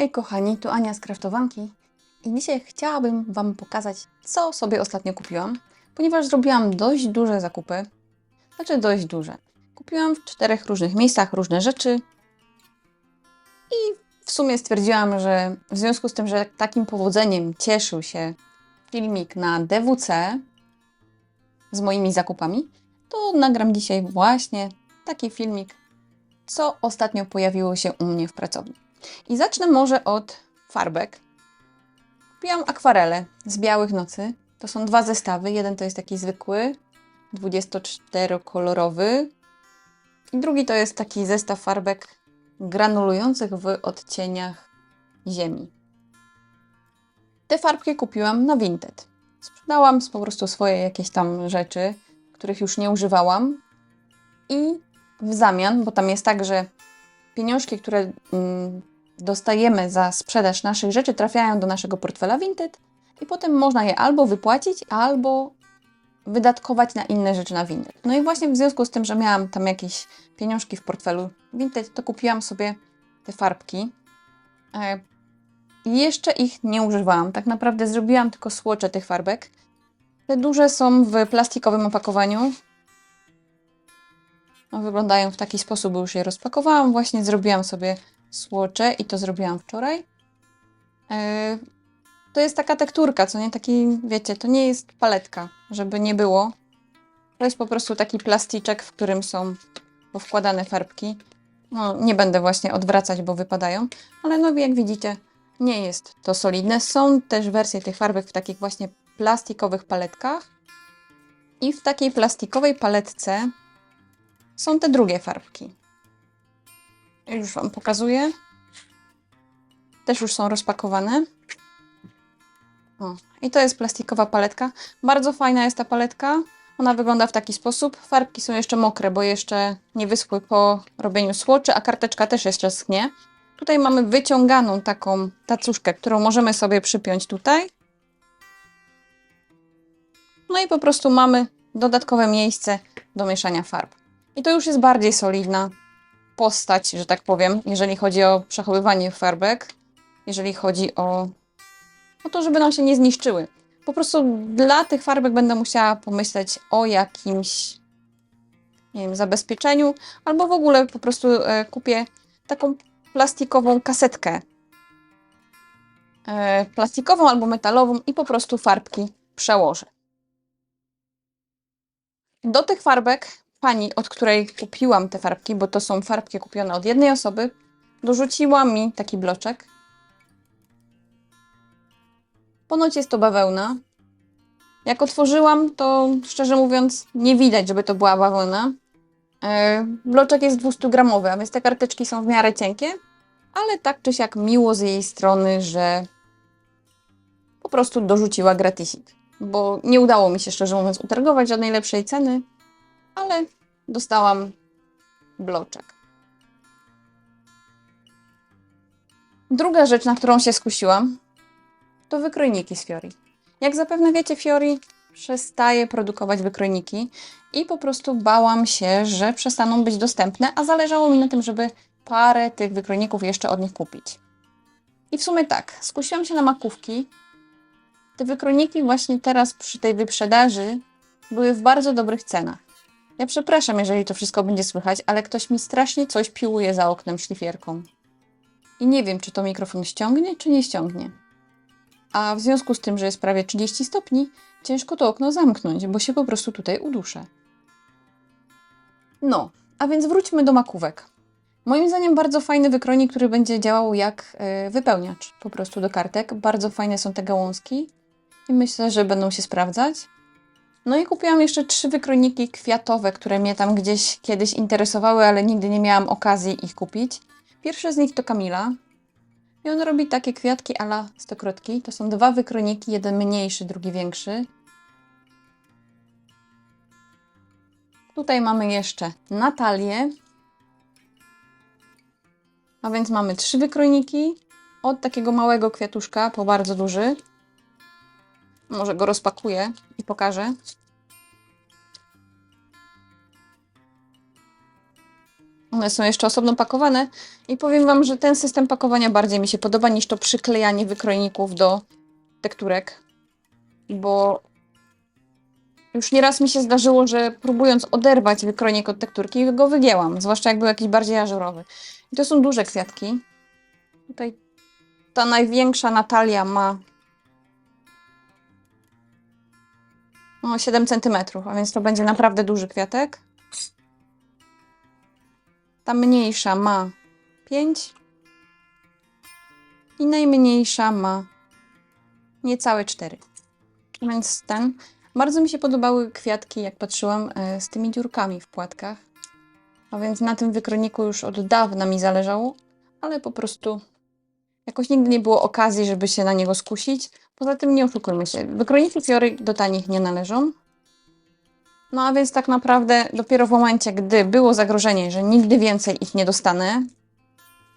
Hej kochani, tu Ania z Kraftowanki i dzisiaj chciałabym Wam pokazać, co sobie ostatnio kupiłam, ponieważ zrobiłam dość duże zakupy, znaczy dość duże. Kupiłam w czterech różnych miejscach różne rzeczy i w sumie stwierdziłam, że w związku z tym, że takim powodzeniem cieszył się filmik na DWC z moimi zakupami, to nagram dzisiaj właśnie taki filmik, co ostatnio pojawiło się u mnie w pracowni. I zacznę może od farbek. Kupiłam akwarele z białych nocy. To są dwa zestawy. Jeden to jest taki zwykły, 24-kolorowy. I drugi to jest taki zestaw farbek granulujących w odcieniach ziemi. Te farbki kupiłam na Vinted. Sprzedałam po prostu swoje jakieś tam rzeczy, których już nie używałam. I w zamian, bo tam jest tak, że pieniążki, które mm, dostajemy za sprzedaż naszych rzeczy, trafiają do naszego portfela Vinted i potem można je albo wypłacić, albo wydatkować na inne rzeczy na Vinted. No i właśnie w związku z tym, że miałam tam jakieś pieniążki w portfelu Vinted, to kupiłam sobie te farbki. E, I jeszcze ich nie używałam. Tak naprawdę zrobiłam tylko słocze tych farbek. Te duże są w plastikowym opakowaniu. No, wyglądają w taki sposób, bo już je rozpakowałam. Właśnie zrobiłam sobie słocze i to zrobiłam wczoraj. E, to jest taka tekturka, co nie taki, wiecie, to nie jest paletka, żeby nie było. To jest po prostu taki plasticzek, w którym są wkładane farbki. No, nie będę właśnie odwracać, bo wypadają, ale no jak widzicie, nie jest to solidne. Są też wersje tych farbek w takich właśnie plastikowych paletkach. I w takiej plastikowej paletce są te drugie farbki. Już Wam pokazuję. Też już są rozpakowane. O, i to jest plastikowa paletka. Bardzo fajna jest ta paletka. Ona wygląda w taki sposób. Farbki są jeszcze mokre, bo jeszcze nie wyschły po robieniu słoczy, a karteczka też jeszcze schnie. Tutaj mamy wyciąganą taką tacuszkę, którą możemy sobie przypiąć tutaj. No i po prostu mamy dodatkowe miejsce do mieszania farb. I to już jest bardziej solidna postać, że tak powiem, jeżeli chodzi o przechowywanie farbek, jeżeli chodzi o, o to, żeby nam się nie zniszczyły. Po prostu dla tych farbek będę musiała pomyśleć o jakimś, nie wiem, zabezpieczeniu, albo w ogóle po prostu e, kupię taką plastikową kasetkę. E, plastikową albo metalową i po prostu farbki przełożę. Do tych farbek pani, od której kupiłam te farbki, bo to są farbki kupione od jednej osoby, dorzuciła mi taki bloczek. Ponoć jest to bawełna. Jak otworzyłam, to szczerze mówiąc nie widać, żeby to była bawełna. E, bloczek jest 200-gramowy, a więc te karteczki są w miarę cienkie, ale tak czy siak miło z jej strony, że po prostu dorzuciła gratisik. Bo nie udało mi się, szczerze mówiąc, utargować żadnej lepszej ceny, ale dostałam bloczek. Druga rzecz, na którą się skusiłam, to wykrojniki z Fiori. Jak zapewne wiecie, Fiori przestaje produkować wykrojniki i po prostu bałam się, że przestaną być dostępne, a zależało mi na tym, żeby parę tych wykrojników jeszcze od nich kupić. I w sumie tak, skusiłam się na makówki. Te wykrojniki właśnie teraz przy tej wyprzedaży były w bardzo dobrych cenach. Ja przepraszam, jeżeli to wszystko będzie słychać, ale ktoś mi strasznie coś piłuje za oknem szlifierką. I nie wiem, czy to mikrofon ściągnie, czy nie ściągnie. A w związku z tym, że jest prawie 30 stopni, ciężko to okno zamknąć, bo się po prostu tutaj uduszę. No, a więc wróćmy do makówek. Moim zdaniem bardzo fajny wykrojnik, który będzie działał jak yy, wypełniacz po prostu do kartek. Bardzo fajne są te gałązki i myślę, że będą się sprawdzać. No i kupiłam jeszcze trzy wykrojniki kwiatowe, które mnie tam gdzieś kiedyś interesowały, ale nigdy nie miałam okazji ich kupić. Pierwszy z nich to Kamila. I on robi takie kwiatki ala stokrotki. To są dwa wykrojniki, jeden mniejszy, drugi większy. Tutaj mamy jeszcze Natalię. A więc mamy trzy wykrojniki. Od takiego małego kwiatuszka po bardzo duży. Może go rozpakuję i pokażę. One są jeszcze osobno pakowane i powiem Wam, że ten system pakowania bardziej mi się podoba niż to przyklejanie wykrojników do tekturek, bo już nieraz mi się zdarzyło, że próbując oderwać wykrojnik od tekturki, go wygięłam, zwłaszcza jak był jakiś bardziej ażurowy. I to są duże kwiatki. Tutaj ta największa Natalia ma no, 7 cm, a więc to będzie naprawdę duży kwiatek. Ta mniejsza ma 5 i najmniejsza ma niecałe 4. Więc ten. Bardzo mi się podobały kwiatki, jak patrzyłam, e, z tymi dziurkami w płatkach. A więc na tym wykroniku już od dawna mi zależało, ale po prostu jakoś nigdy nie było okazji, żeby się na niego skusić. Poza tym nie oszukujmy się, wykroniki fiory do tanich nie należą. No a więc tak naprawdę dopiero w momencie, gdy było zagrożenie, że nigdy więcej ich nie dostanę,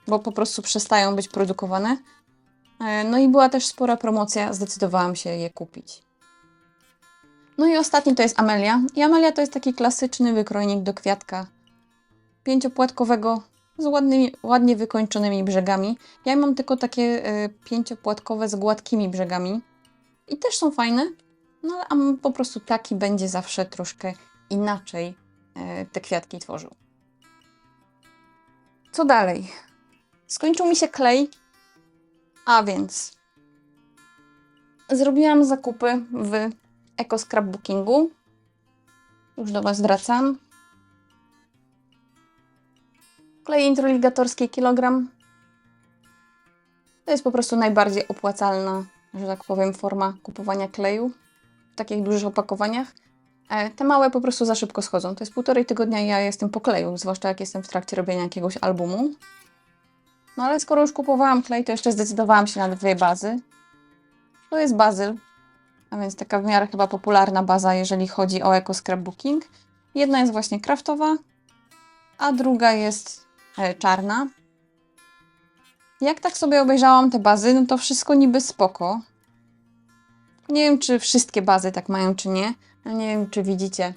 bo po prostu przestają być produkowane, e, no i była też spora promocja, zdecydowałam się je kupić. No i ostatni to jest Amelia. I Amelia to jest taki klasyczny wykrojnik do kwiatka pięciopłatkowego z ładnymi, ładnie wykończonymi brzegami. Ja mam tylko takie y, pięciopłatkowe z gładkimi brzegami i też są fajne, no a po prostu taki będzie zawsze troszkę inaczej y, te kwiatki tworzył. Co dalej? Skończył mi się klej, a więc zrobiłam zakupy w Eco Scrapbookingu. Już do Was wracam. Klej introligatorski kilogram. To jest po prostu najbardziej opłacalna, że tak powiem, forma kupowania kleju w takich dużych opakowaniach. E, Te małe po prostu za szybko schodzą. To jest półtorej tygodnia i ja jestem po kleju, zwłaszcza jak jestem w trakcie robienia jakiegoś albumu. No ale skoro już kupowałam klej, to jeszcze zdecydowałam się na dwie bazy. To jest bazyl, a więc taka w miarę chyba popularna baza, jeżeli chodzi o eco scrapbooking. Jedna jest właśnie kraftowa, a druga jest czarna. Jak tak sobie obejrzałam te bazy, no to wszystko niby spoko. Nie wiem, czy wszystkie bazy tak mają, czy nie. ale Nie wiem, czy widzicie.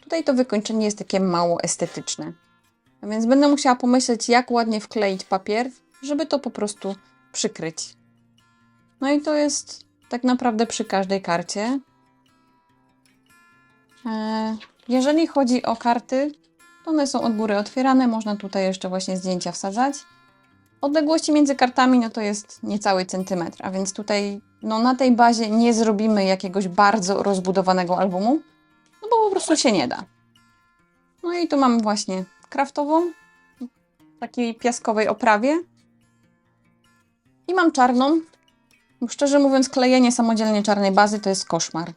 Tutaj to wykończenie jest takie mało estetyczne. A więc będę musiała pomyśleć, jak ładnie wkleić papier, żeby to po prostu przykryć. No i to jest tak naprawdę przy każdej karcie. E, Jeżeli chodzi o karty, one są od góry otwierane, można tutaj jeszcze właśnie zdjęcia wsadzać. Odległości między kartami no to jest niecały centymetr, a więc tutaj no na tej bazie nie zrobimy jakiegoś bardzo rozbudowanego albumu, no bo po prostu się nie da. No i tu mamy właśnie kraftową, w takiej piaskowej oprawie. I mam czarną, szczerze mówiąc, klejenie samodzielnie czarnej bazy to jest koszmar.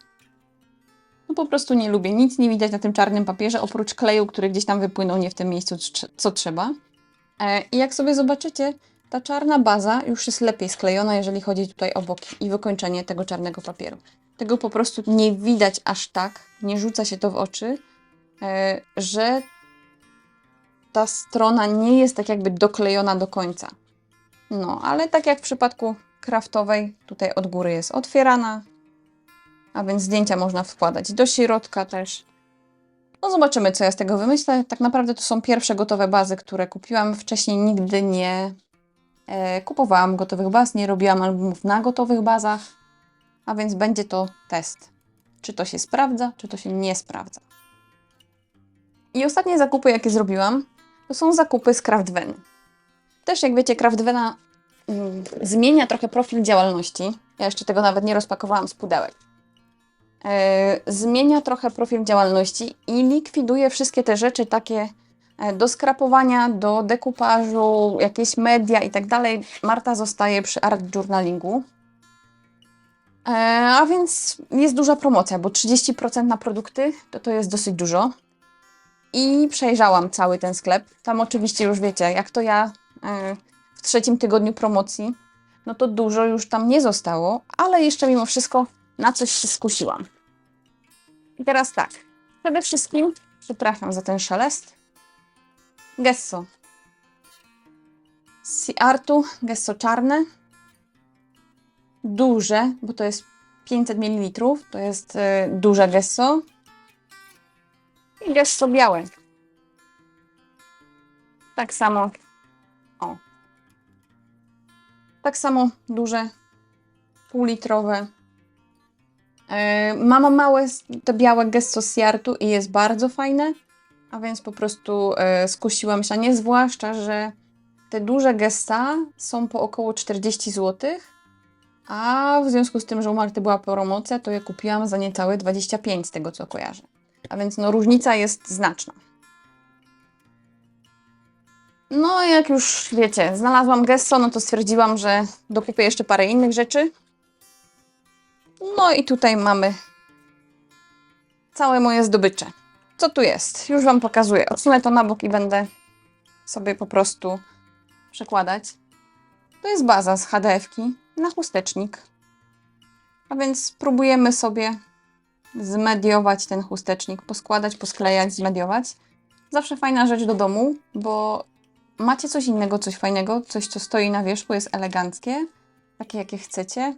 No po prostu nie lubię. Nic nie widać na tym czarnym papierze, oprócz kleju, który gdzieś tam wypłynął nie w tym miejscu, co trzeba. E, I jak sobie zobaczycie, ta czarna baza już jest lepiej sklejona, jeżeli chodzi tutaj o boki i wykończenie tego czarnego papieru. Tego po prostu nie widać aż tak, nie rzuca się to w oczy, e, że ta strona nie jest tak jakby doklejona do końca. No, ale tak jak w przypadku kraftowej, tutaj od góry jest otwierana, a więc zdjęcia można wkładać do środka też. No zobaczymy, co ja z tego wymyślę. Tak naprawdę to są pierwsze gotowe bazy, które kupiłam. Wcześniej nigdy nie e, kupowałam gotowych baz, nie robiłam albumów na gotowych bazach, a więc będzie to test. Czy to się sprawdza, czy to się nie sprawdza. I ostatnie zakupy, jakie zrobiłam, to są zakupy z Craftven. Też jak wiecie, Craftvena mm, zmienia trochę profil działalności. Ja jeszcze tego nawet nie rozpakowałam z pudełek. E, zmienia trochę profil działalności i likwiduje wszystkie te rzeczy takie e, do skrapowania, do dekupażu, jakieś media i tak dalej. Marta zostaje przy art journalingu. E, a więc jest duża promocja, bo 30% na produkty to to jest dosyć dużo. I przejrzałam cały ten sklep. Tam oczywiście już wiecie, jak to ja w trzecim tygodniu promocji, no to dużo już tam nie zostało, ale jeszcze mimo wszystko na coś się skusiłam. I teraz tak, przede wszystkim, przepraszam za ten szelest, gesso. Z Artu, gesso czarne, duże, bo to jest 500 ml, to jest y, duże gesso i gesso białe. Tak samo. O. Tak samo duże, półlitrowe. Yy, mam małe te białe gesto z jartu i jest bardzo fajne, a więc po prostu yy, skusiłam się, a nie zwłaszcza, że te duże gesta są po około 40 zł, a w związku z tym, że u Marty była promocja, to je kupiłam za niecałe 25 z tego co kojarzę. A więc no różnica jest znaczna. No, jak już wiecie, znalazłam gesto, no to stwierdziłam, że dokupię jeszcze parę innych rzeczy. No i tutaj mamy całe moje zdobycze. Co tu jest? Już Wam pokazuję. Odsunę to na bok i będę sobie po prostu przekładać. To jest baza z HDF-ki na chustecznik. A więc spróbujemy sobie zmediować ten chustecznik, poskładać, posklejać, zmediować. Zawsze fajna rzecz do domu, bo macie coś innego, coś fajnego, coś, co stoi na wierzchu, jest eleganckie, takie jakie chcecie,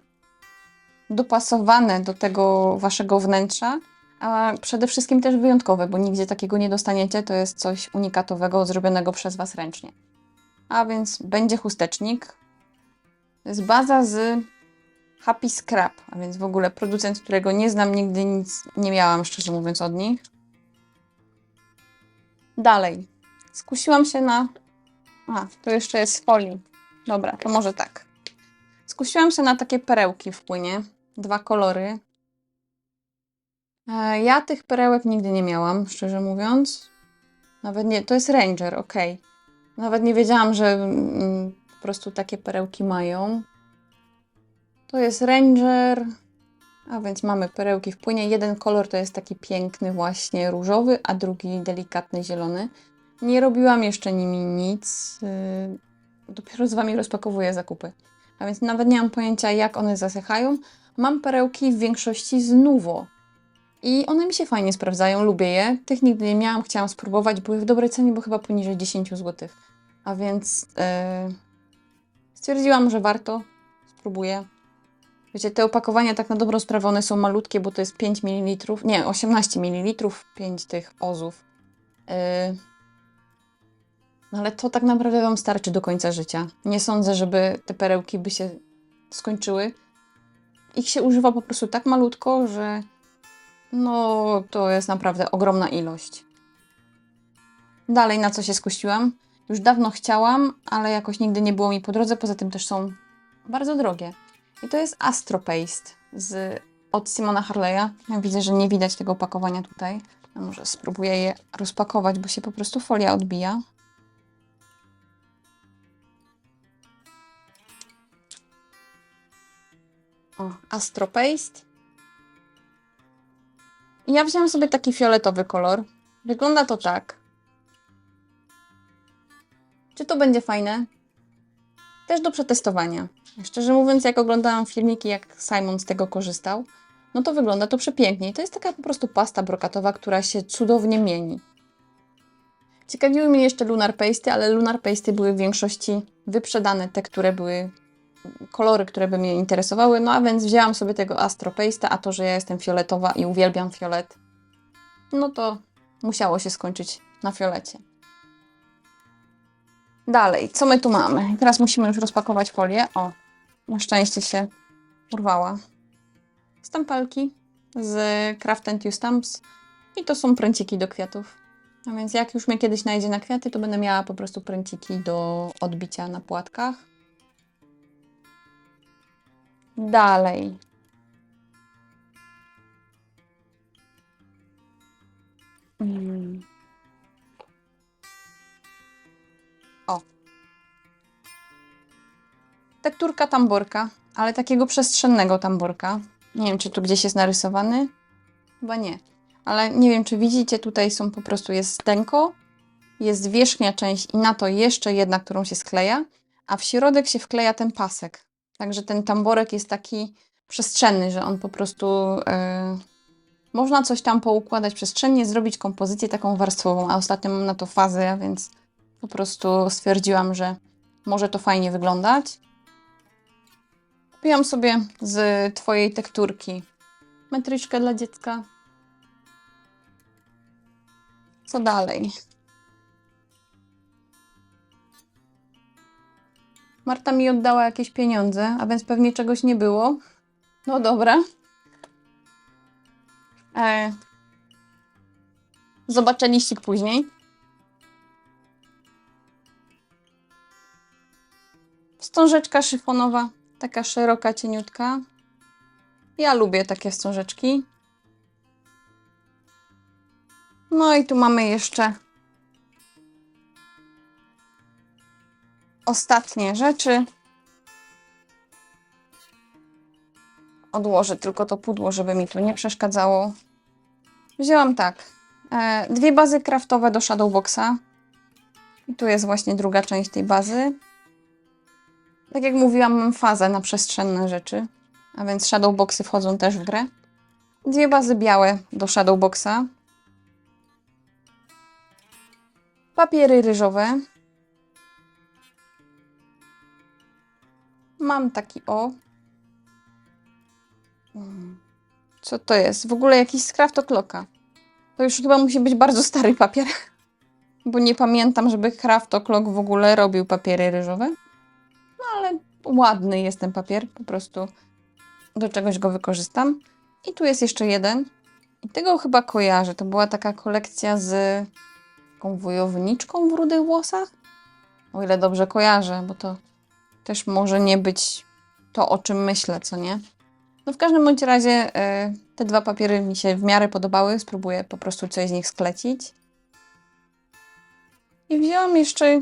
dopasowane do tego waszego wnętrza, a przede wszystkim też wyjątkowe, bo nigdzie takiego nie dostaniecie, to jest coś unikatowego, zrobionego przez was ręcznie. A więc będzie chustecznik. To jest baza z Happy Scrap, a więc w ogóle producent, którego nie znam, nigdy nic nie miałam, szczerze mówiąc, od nich. Dalej. Skusiłam się na a, to jeszcze jest folii. Dobra, to może tak. Skusiłam się na takie perełki w płynie. Dwa kolory. E, ja tych perełek nigdy nie miałam, szczerze mówiąc. Nawet nie, to jest Ranger, ok. Nawet nie wiedziałam, że mm, po prostu takie perełki mają. To jest Ranger. A więc mamy perełki w płynie. Jeden kolor to jest taki piękny, właśnie różowy, a drugi delikatny zielony. Nie robiłam jeszcze nimi nic. Yy, dopiero z wami rozpakowuję zakupy. A więc nawet nie mam pojęcia, jak one zasychają. Mam perełki w większości z Nuvo. I one mi się fajnie sprawdzają, lubię je. Tych nigdy nie miałam, chciałam spróbować. Były w dobrej cenie, bo chyba poniżej 10 zł. A więc yy, stwierdziłam, że warto. Spróbuję. Wiecie, te opakowania tak na dobrą sprawę one są malutkie, bo to jest 5 ml, nie, 18 ml, 5 tych ozów. Yy, no ale to tak naprawdę Wam starczy do końca życia. Nie sądzę, żeby te perełki by się skończyły. Ich się używa po prostu tak malutko, że no to jest naprawdę ogromna ilość. Dalej na co się skusiłam? Już dawno chciałam, ale jakoś nigdy nie było mi po drodze, poza tym też są bardzo drogie. I to jest Astro Paste z, od Simona Harley'a. Ja widzę, że nie widać tego opakowania tutaj. A może spróbuję je rozpakować, bo się po prostu folia odbija. O, Astro Paste. I ja wziąłem sobie taki fioletowy kolor. Wygląda to tak. Czy to będzie fajne? Też do przetestowania. Szczerze mówiąc, jak oglądałam filmiki, jak Simon z tego korzystał, no to wygląda to przepięknie. To jest taka po prostu pasta brokatowa, która się cudownie mieni. Ciekawiły mnie jeszcze Lunar Pasty, ale Lunar Pasty były w większości wyprzedane, te, które były kolory, które by mnie interesowały, no a więc wzięłam sobie tego Astro Paste, a to, że ja jestem fioletowa i uwielbiam fiolet, no to musiało się skończyć na fiolecie. Dalej, co my tu mamy? Teraz musimy już rozpakować folię. O, na szczęście się urwała. Stampelki z Craft and Use Stamps i to są pręciki do kwiatów. A więc jak już mnie kiedyś najdzie na kwiaty, to będę miała po prostu pręciki do odbicia na płatkach. Dalej. Mm. O. Tekturka tamborka, ale takiego przestrzennego tamborka. Nie wiem, czy tu gdzieś jest narysowany. Chyba nie. Ale nie wiem, czy widzicie, tutaj są po prostu jest stęko, jest wierzchnia część i na to jeszcze jedna, którą się skleja, a w środek się wkleja ten pasek. Także ten tamborek jest taki przestrzenny, że on po prostu e, można coś tam poukładać przestrzennie, zrobić kompozycję taką warstwową, a ostatnio mam na to fazę, więc po prostu stwierdziłam, że może to fajnie wyglądać. Kupiłam sobie z Twojej tekturki metryczkę dla dziecka. Co dalej? Marta mi oddała jakieś pieniądze, a więc pewnie czegoś nie było. No dobra. E, zobaczę liścik później. Wstążeczka szyfonowa, taka szeroka, cieniutka. Ja lubię takie wstążeczki. No i tu mamy jeszcze ostatnie rzeczy. Odłożę tylko to pudło, żeby mi tu nie przeszkadzało. Wzięłam tak. E, dwie bazy kraftowe do Shadowboxa. I tu jest właśnie druga część tej bazy. Tak jak mówiłam, mam fazę na przestrzenne rzeczy, a więc Shadowboxy wchodzą też w grę. Dwie bazy białe do Shadowboxa. Papiery ryżowe. Mam taki o. Mm. Co to jest? W ogóle jakiś z Craftoclocka. To już chyba musi być bardzo stary papier. Bo nie pamiętam, żeby Craftoclock w ogóle robił papiery ryżowe. No ale ładny jest ten papier. Po prostu do czegoś go wykorzystam. I tu jest jeszcze jeden. I tego chyba kojarzę. To była taka kolekcja z taką wojowniczką w rudych włosach. O ile dobrze kojarzę, bo to też może nie być to, o czym myślę, co nie? No w każdym bądź razie y, te dwa papiery mi się w miarę podobały. Spróbuję po prostu coś z nich sklecić. I wzięłam jeszcze...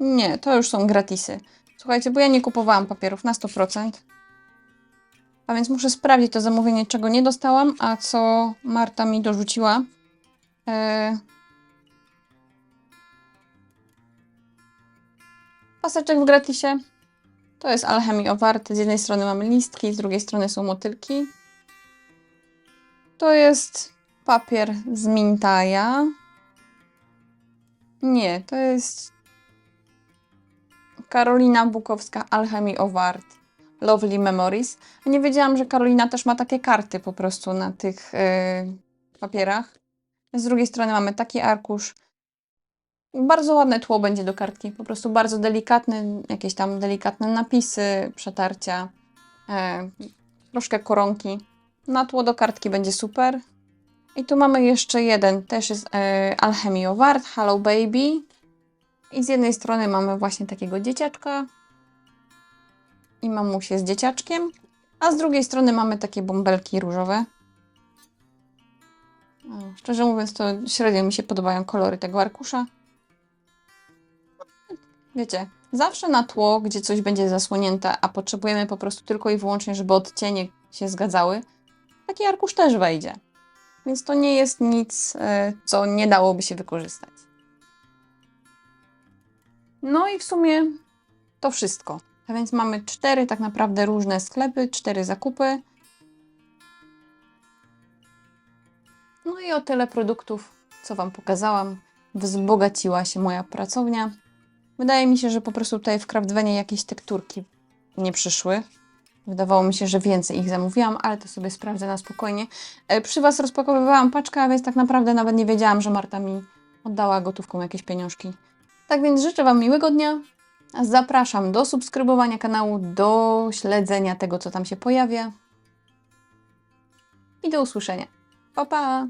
Nie, to już są gratisy. Słuchajcie, bo ja nie kupowałam papierów na 100%. A więc muszę sprawdzić to zamówienie, czego nie dostałam, a co Marta mi dorzuciła. E... Paseczek w gratisie. To jest Alchemy of Art. Z jednej strony mamy listki, z drugiej strony są motylki. To jest papier z Mintaja. Nie, to jest Karolina Bukowska Alchemy of Art. Lovely Memories. Nie wiedziałam, że Karolina też ma takie karty po prostu na tych yy, papierach. Z drugiej strony mamy taki arkusz. Bardzo ładne tło będzie do kartki. Po prostu bardzo delikatne, jakieś tam delikatne napisy, przetarcia, e, troszkę koronki. Na tło do kartki będzie super. I tu mamy jeszcze jeden, też jest e, Alchemy of Art, Hello Baby. I z jednej strony mamy właśnie takiego dzieciaczka. I mamusię z dzieciaczkiem. A z drugiej strony mamy takie bąbelki różowe. O, szczerze mówiąc, to średnio mi się podobają kolory tego arkusza. Wiecie, zawsze na tło, gdzie coś będzie zasłonięte, a potrzebujemy po prostu tylko i wyłącznie, żeby odcienie się zgadzały, taki arkusz też wejdzie. Więc to nie jest nic, e, co nie dałoby się wykorzystać. No i w sumie to wszystko. A więc mamy cztery tak naprawdę różne sklepy, cztery zakupy. No i o tyle produktów, co Wam pokazałam, wzbogaciła się moja pracownia. Wydaje mi się, że po prostu tutaj w Craftwenie jakieś tekturki nie przyszły. Wydawało mi się, że więcej ich zamówiłam, ale to sobie sprawdzę na spokojnie. E, Przy Was rozpakowywałam paczkę, a więc tak naprawdę nawet nie wiedziałam, że Marta mi oddała gotówką jakieś pieniążki. Tak więc życzę Wam miłego dnia. Zapraszam do subskrybowania kanału, do śledzenia tego, co tam się pojawia. I do usłyszenia. Pa, pa!